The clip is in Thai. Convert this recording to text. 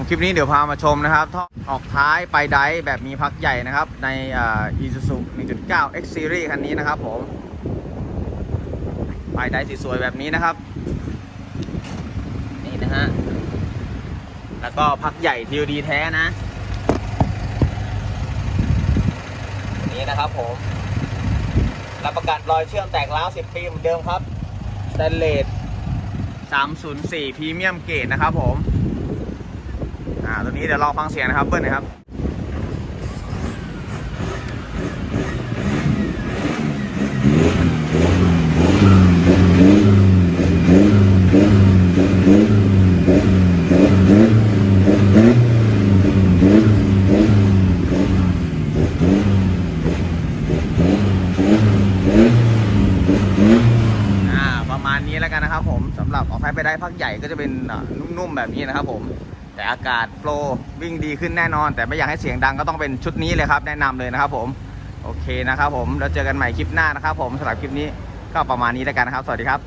ผมคลิปนี้เดี๋ยวพามาชมนะครับท่อออกท้ายไปไดฟ์แบบมีพักใหญ่นะครับ ในอ่า Isuzu 1.9 X Series คันนี้นะครับผมไปไดฟ์สวยๆแบบนี้นะครับ นี่นะฮะ แล้วก็พักใหญ่ TOD แท้นะ นี่นะครับผม รับประกันรอยเชื่อมแตกร้าว 10 ปีเหมือนเดิมครับสแตนเลส304พรีเมียมเกรดนะครับผม อ่าตัวนี้เดี๋ยวลองฟังเสียงนะครับเบิ้ลนะครับอ่าประมาณนี้แล้วกันนะครับผมสำหรับออกไฟไปได้พักใหญ่ก็จะเป็นนุ่มๆแบบนี้นะครับผม แต่อากาศโฟลว์วิ่งดีขึ้นแน่นอน แต่ไม่อยากให้เสียงดังก็ต้องเป็นชุดนี้เลยครับ แนะนำเลยนะครับผม โอเคนะครับผมแล้วเจอกันใหม่คลิปหน้านะครับผมสำหรับคลิปนี้ก็ประมาณนี้แล้วกันนะครับ สวัสดีครับ